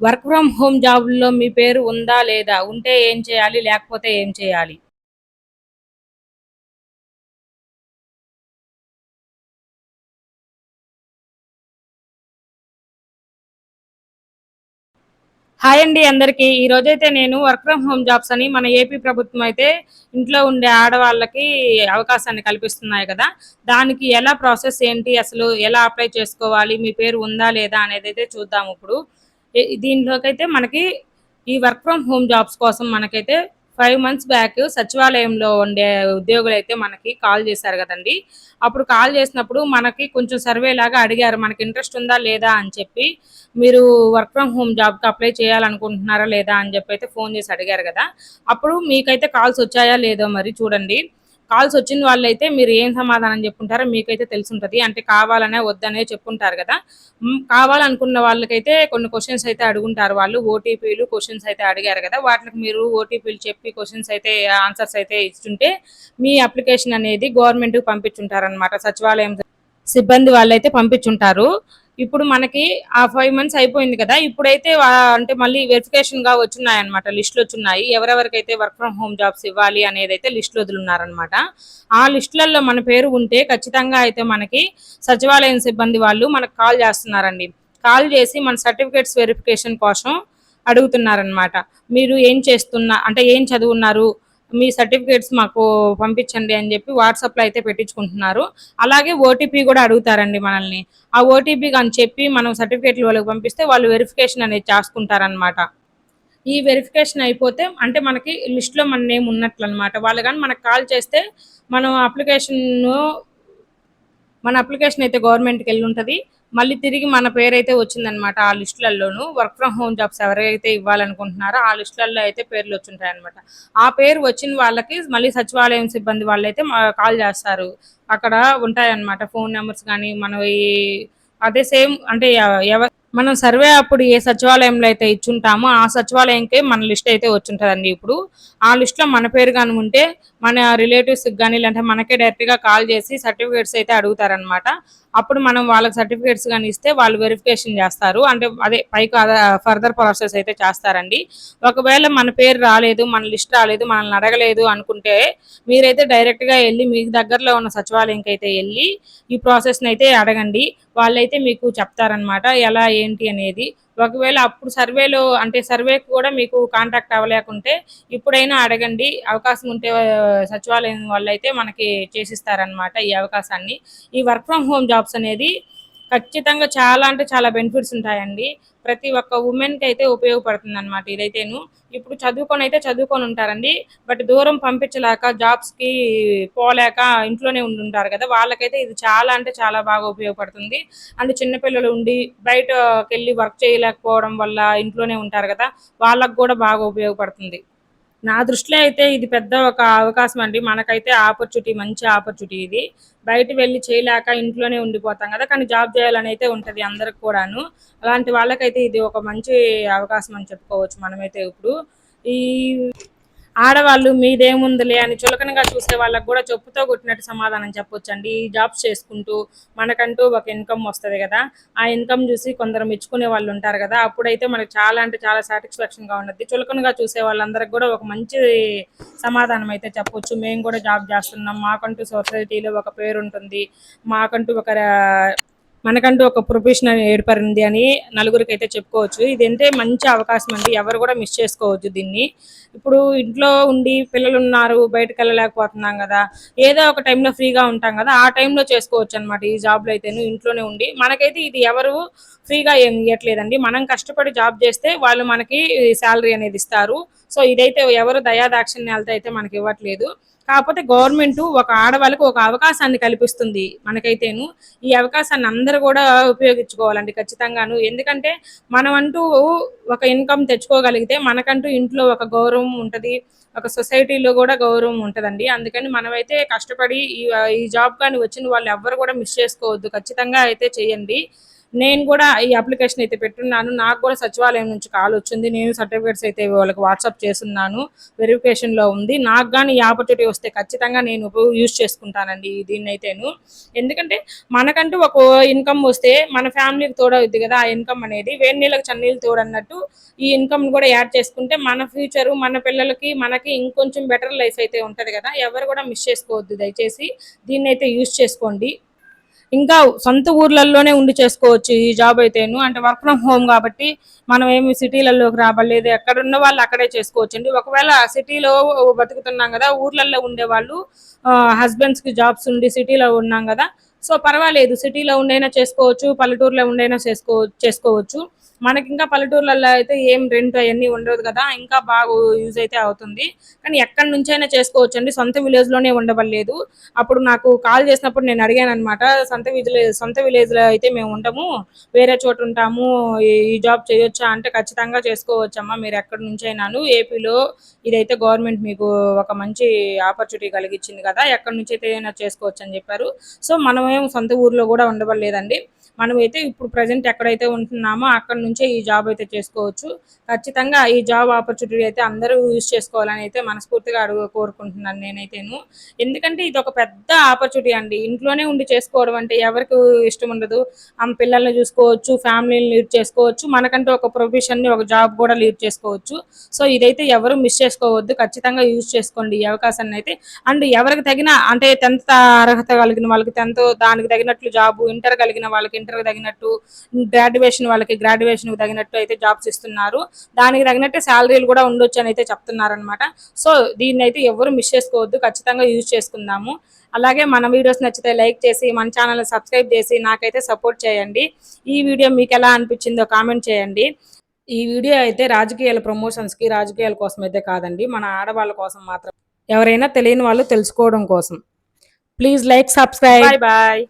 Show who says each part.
Speaker 1: Work from home జాబుల్లో మీ పేరు ఉందా లేదా? ఉంటే ఏం చేయాలి? లేకపోతే ఏం చేయాలి? హాయ్ అండి అందరికీ. ఈ రోజైతే నేను వర్క్ ఫ్రమ్ హోమ్ జాబ్స్ అని మన ఏపీ ప్రభుత్వం అయితే ఇంట్లో ఉండే ఆడవాళ్ళకి అవకాశాన్ని కల్పిస్తున్నాయి కదా. దానికి ఎలా ప్రాసెస్ ఏంటి? అసలు ఎలా అప్లై చేసుకోవాలి? మీ పేరు ఉందా లేదా అనేది అయితే చూద్దాం ఇప్పుడు. దీనిలోకైతే దీంట్లోకైతే మనకి ఈ వర్క్ ఫ్రమ్ హోమ్ జాబ్స్ కోసం మనకైతే ఫైవ్ మంత్స్ బ్యాక్ సచివాలయంలో ఉండే ఉద్యోగులు అయితే మనకి కాల్ చేశారు కదండి. అప్పుడు కాల్ చేసినప్పుడు మనకి కొంచెం సర్వే లాగా అడిగారు మనకి ఇంట్రెస్ట్ ఉందా లేదా? అని చెప్పి మీరు వర్క్ ఫ్రమ్ హోమ్ జాబ్కి అప్లై చేయాలనుకుంటున్నారా లేదా? అని చెప్పి అయితే ఫోన్ చేసి అడిగారు కదా. అప్పుడు మీకైతే కాల్స్ వచ్చాయా లేదో మరి చూడండి. కాల్స్ వచ్చిన వాళ్ళైతే మీరు ఏం సమాధానం చెప్పుంటారో మీకైతే తెలుసుంటది. అంటే కావాలనే వద్దనే చెప్పుంటారు కదా. కావాలనుకున్న వాళ్ళకైతే కొన్ని క్వశ్చన్స్ అయితే అడుగుంటారు వాళ్ళు. ఓటీపీలు క్వశ్చన్స్ అయితే అడిగారు కదా. వాటికి మీరు ఓటీపీలు చెప్పి క్వశ్చన్స్ అయితే ఆన్సర్స్ అయితే ఇస్తుంటే మీ అప్లికేషన్ అనేది గవర్నమెంట్కి పంపించుంటారు అనమాట సచివాలయం సిబ్బంది వాళ్ళైతే పంపించుంటారు. ఇప్పుడు మనకి ఆ ఫైవ్ మంత్స్ అయిపోయింది కదా ఇప్పుడైతే అంటే మళ్ళీ వెరిఫికేషన్గా వచ్చున్నాయి అనమాట లిస్టులు వచ్చున్నాయి. ఎవరెవరికైతే వర్క్ ఫ్రమ్ హోమ్ జాబ్స్ ఇవ్వాలి అనేది అయితే లిస్టులు వదులున్నారనమాట ఆ లిస్టులలో మన పేరు ఉంటే ఖచ్చితంగా అయితే మనకి సచివాలయం సిబ్బంది వాళ్ళు మనకు కాల్ చేస్తున్నారండి. కాల్ చేసి మన సర్టిఫికేట్స్ వెరిఫికేషన్ కోసం అడుగుతున్నారనమాట మీరు ఏం చేస్తున్నా అంటే ఏం చదువున్నారు? మీ సర్టిఫికేట్స్ మాకు పంపించండి అని చెప్పి వాట్సాప్లో అయితే పెట్టించుకుంటున్నారు. అలాగే ఓటీపీ కూడా అడుగుతారండి మనల్ని. ఆ ఓటీపీ కానీ చెప్పి మనం సర్టిఫికేట్లు వాళ్ళకి పంపిస్తే వాళ్ళు వెరిఫికేషన్ అనేది చేసుకుంటారనమాట ఈ వెరిఫికేషన్ అయిపోతే అంటే మనకి లిస్ట్లో మన నేమ్ ఉన్నట్లు అనమాట వాళ్ళు కానీ మనకు కాల్ చేస్తే మనం అప్లికేషన్ మన అప్లికేషన్ అయితే గవర్నమెంట్కి వెళ్ళి ఉంటుంది. మళ్ళీ తిరిగి మన పేరు అయితే వచ్చిందనమాట ఆ లిస్టులలోను. వర్క్ ఫ్రమ్ హోమ్ జాబ్స్ ఎవరైతే ఇవ్వాలనుకుంటున్నారో ఆ లిస్టులలో అయితే పేర్లు వచ్చింటాయి అనమాట ఆ పేరు వచ్చిన వాళ్ళకి మళ్ళీ సచివాలయం సిబ్బంది వాళ్ళైతే కాల్ చేస్తారు. అక్కడ ఉంటాయన్నమాట ఫోన్ నెంబర్స్ కానీ మనం ఈ అదే సేమ్ అంటే ఎవరు మనం సర్వే అప్పుడు ఏ సచివాలయంలో అయితే ఇచ్చుంటామో ఆ సచివాలయంకే మన లిస్ట్ అయితే వచ్చింటుందండి ఇప్పుడు. ఆ లిస్ట్లో మన పేరు కానీ ఉంటే మన రిలేటివ్స్ కానీ లేదంటే మనకే డైరెక్ట్గా కాల్ చేసి సర్టిఫికేట్స్ అయితే అడుగుతారనమాట అప్పుడు మనం వాళ్ళకి సర్టిఫికేట్స్ కానీ ఇస్తే వాళ్ళు వెరిఫికేషన్ చేస్తారు. అంటే అదే పైకి ఫర్దర్ ప్రాసెస్ అయితే చేస్తారండి. ఒకవేళ మన పేరు రాలేదు మన లిస్ట్ రాలేదు మనల్ని అడగలేదు అనుకుంటే మీరైతే డైరెక్ట్గా వెళ్ళి మీ దగ్గరలో ఉన్న సచివాలయంకి అయితే వెళ్ళి ఈ ప్రాసెస్ని అయితే అడగండి. వాళ్ళైతే మీకు చెప్తారనమాట ఎలా ఏంటి అనేది. ఒకవేళ అప్పుడు సర్వేలో అంటే సర్వేకు కూడా మీకు కాంటాక్ట్ అవ్వలేకుంటే ఇప్పుడైనా అడగండి. అవకాశం ఉంటే సచివాలయం వాళ్ళైతే మనకి చేసిస్తారనమాట ఈ అవకాశాన్ని. ఈ వర్క్ ఫ్రమ్ హోమ్ జాబ్స్ అనేది ఖచ్చితంగా చాలా అంటే చాలా బెనిఫిట్స్ ఉంటాయండి. ప్రతి ఒక్క ఉమెన్కి అయితే ఉపయోగపడుతుంది అనమాట ఇదైతేను. ఇప్పుడు చదువుకొని అయితే చదువుకొని ఉంటారండి. బట్ దూరం పంపించలేక జాబ్స్కి పోలేక ఇంట్లోనే ఉండి ఉంటారు కదా. వాళ్ళకైతే ఇది చాలా అంటే చాలా బాగా ఉపయోగపడుతుంది. అండ్ చిన్నపిల్లలు ఉండి బయటకెళ్ళి వర్క్ చేయలేకపోవడం వల్ల ఇంట్లోనే ఉంటారు కదా. వాళ్ళకు కూడా బాగా ఉపయోగపడుతుంది. నా దృష్టిలో అయితే ఇది పెద్ద ఒక అవకాశం అండి. మనకైతే ఆపర్చునిటీ మంచి ఆపర్చునిటీ ఇది. బయట వెళ్ళి చేయలేక ఇంట్లోనే ఉండిపోతాం కదా కానీ జాబ్ చేయాలని అయితే ఉంటుంది అందరికి కూడాను. అలాంటి వాళ్ళకైతే ఇది ఒక మంచి అవకాశం అని చెప్పుకోవచ్చు మనమైతే ఇప్పుడు. ఈ ఆడవాళ్ళు మీదేముందిలే అని చులకనగా చూసే వాళ్ళకు కూడా చెప్పుతో కొట్టినట్టు సమాధానం చెప్పొచ్చండి. ఈ జాబ్స్ చేసుకుంటూ మనకంటూ ఒక ఇన్కమ్ వస్తుంది కదా. ఆ ఇన్కమ్ చూసి కొందరు మెచ్చుకునే వాళ్ళు ఉంటారు కదా. అప్పుడైతే మనకి చాలా అంటే చాలా సాటిస్ఫాక్షన్గా ఉండద్ది చులకనగా చూసే వాళ్ళందరికి కూడా ఒక మంచి సమాధానం అయితే చెప్పొచ్చు. మేము కూడా జాబ్ చేస్తున్నాం. మాకంటూ సొసైటీలో ఒక పేరు ఉంటుంది మాకంటూ ఒక మనకంటూ ఒక ప్రొఫెషన్ ఏర్పడింది అని నలుగురికి అయితే చెప్పుకోవచ్చు. ఇది అంటే మంచి అవకాశం అండి. ఎవరు కూడా మిస్ చేసుకోవచ్చు దీన్ని. ఇప్పుడు ఇంట్లో ఉండి పిల్లలు ఉన్నారు బయటకు వెళ్ళలేకపోతున్నాం కదా. ఏదో ఒక టైంలో ఫ్రీగా ఉంటాం కదా. ఆ టైంలో చేసుకోవచ్చు అనమాట ఈ జాబ్లో అయితేను ఇంట్లోనే ఉండి. మనకైతే ఇది ఎవరు ఫ్రీగా ఏం ఇవ్వట్లేదండి మనం కష్టపడి జాబ్ చేస్తే వాళ్ళు మనకి శాలరీ అనేది ఇస్తారు. సో ఇదైతే ఎవరు దయాదాక్షిణ్యాలతో అయితే మనకి ఇవ్వట్లేదు. కాకపోతే గవర్నమెంట్ ఒక ఆడవాళ్ళకు ఒక అవకాశాన్ని కల్పిస్తుంది మనకైతేను. ఈ అవకాశాన్ని అందరూ కూడా ఉపయోగించుకోవాలండి ఖచ్చితంగాను. ఎందుకంటే మనమంటూ ఒక ఇన్కమ్ తెచ్చుకోగలిగితే మనకంటూ ఇంట్లో ఒక గౌరవం ఉంటది. ఒక సొసైటీలో కూడా గౌరవం ఉంటదండి. అందుకని మనమైతే కష్టపడి ఈ ఈ జాబ్ కానీ వచ్చిన వాళ్ళు ఎవ్వరు కూడా మిస్ చేసుకోవద్దు. ఖచ్చితంగా అయితే చేయండి. నేను కూడా ఈ అప్లికేషన్ అయితే పెట్టున్నాను. నాకు కూడా సచివాలయం నుంచి కాల్ వచ్చింది. నేను సర్టిఫికేట్స్ అయితే వాళ్ళకి వాట్సాప్ చేస్తున్నాను. వెరిఫికేషన్లో ఉంది. నాకు కానీ ఈ ఆపర్చునిటీ వస్తే ఖచ్చితంగా నేను యూజ్ చేసుకుంటానండి దీన్ని అయితేను ఎందుకంటే మనకంటూ ఒక ఇన్కమ్ వస్తే మన ఫ్యామిలీకి తోడవుద్ది కదా ఆ ఇన్కమ్ అనేది. వేడి నీళ్ళకి చన్నీళ్ళు తోడన్నట్టు ఈ ఇన్కమ్ కూడా యాడ్ చేసుకుంటే మన ఫ్యూచర్ మన పిల్లలకి మనకి ఇంకొంచెం బెటర్ లైఫ్ అయితే ఉంటుంది కదా. ఎవరు కూడా మిస్ చేసుకోవద్దు. దయచేసి దీన్ని అయితే యూజ్ చేసుకోండి. ఇంకా సొంత ఊర్లలోనే ఉండి చేసుకోవచ్చు ఈ జాబ్ అయితేను. అంటే వర్క్ ఫ్రమ్ హోమ్ కాబట్టి మనం ఏమి సిటీలలోకి రాబడలేదు. ఎక్కడ ఉన్న వాళ్ళు అక్కడే చేసుకోవచ్చు అండి ఒకవేళ సిటీలో బతుకుతున్నాం కదా ఊర్లలో ఉండే వాళ్ళు హస్బెండ్స్కి జాబ్స్ ఉండి సిటీలో ఉన్నాం కదా సో పర్వాలేదు. సిటీలో ఉండైనా చేసుకోవచ్చు పల్లెటూరులో ఉండైనా చేసుకో చేసుకోవచ్చు. మనకి ఇంకా పల్లెటూర్లలో అయితే ఏం రెంట్ అవన్నీ ఉండదు కదా ఇంకా బాగా యూజ్ అయితే అవుతుంది. కానీ ఎక్కడి నుంచైనా చేసుకోవచ్చు అండి సొంత విలేజ్లోనే ఉండవలేదు అప్పుడు నాకు కాల్ చేసినప్పుడు నేను అడిగాను అనమాట సొంత విలేజ్ సొంత విలేజ్లో అయితే మేము ఉండము వేరే చోట ఉంటాము ఈ- జాబ్ చేయొచ్చా అంటే ఖచ్చితంగా చేసుకోవచ్చమ్మా మీరు ఎక్కడి నుంచైనాను ఏపీలో ఇదైతే గవర్నమెంట్ మీకు ఒక మంచి ఆపర్చునిటీ కలిగించింది కదా ఎక్కడి నుంచి అయితే చేసుకోవచ్చు అని చెప్పారు. సో మనమేం సొంత ఊర్లో కూడా ఉండవలేదండి మనం అయితే ఇప్పుడు ప్రజెంట్ ఎక్కడైతే ఉంటున్నామో అక్కడ నుంచే ఈ జాబ్ అయితే చేసుకోవచ్చు. ఖచ్చితంగా ఈ జాబ్ ఆపర్చునిటీ అయితే అందరూ యూజ్ చేసుకోవాలని అయితే మనస్ఫూర్తిగా అడుగు కోరుకుంటున్నాను నేనైతేను. ఎందుకంటే ఇది ఒక పెద్ద ఆపర్చునిటీ అండి. ఇంట్లోనే ఉండి చేసుకోవడం అంటే ఎవరికి ఇష్టం ఉండదు. ఆమె పిల్లల్ని చూసుకోవచ్చు ఫ్యామిలీని లీడ్ చేసుకోవచ్చు. మనకంటూ ఒక ప్రొఫెషన్ని ఒక జాబ్ కూడా లీడ్ చేసుకోవచ్చు. సో ఇదైతే ఎవరు మిస్ చేసుకోవద్దు. ఖచ్చితంగా యూజ్ చేసుకోండి ఈ అవకాశాన్ని అయితే. అండ్ ఎవరికి తగిన అంటే టెన్త్ అర్హత కలిగిన వాళ్ళకి టెన్త్ దానికి తగినట్లు జాబ్ ఇంటర్ కలిగిన వాళ్ళకి ఇంటర్కి తగినట్టు గ్రాడ్యుయేషన్ వాళ్ళకి గ్రాడ్యుయేషన్ తగినట్టు అయితే జాబ్స్ ఇస్తున్నారు. దానికి తగినట్టు శాలరీలు కూడా ఉండొచ్చు అని అయితే చెప్తున్నారనమాట సో దీన్ని అయితే ఎవరు మిస్ చేసుకోవద్దు ఖచ్చితంగా యూజ్ చేసుకుందాము. అలాగే మన వీడియోస్ నచ్చితే లైక్ చేసి మన ఛానల్ సబ్స్క్రైబ్ చేసి నాకైతే సపోర్ట్ చేయండి. ఈ వీడియో మీకు ఎలా అనిపించిందో కామెంట్ చేయండి. ఈ వీడియో అయితే రాజకీయాల ప్రమోషన్స్కి రాజకీయాల కోసం అయితే కాదండి. మన ఆడవాళ్ళ కోసం మాత్రం. ఎవరైనా తెలియని వాళ్ళు తెలుసుకోవడం కోసం. Please like subscribe bye bye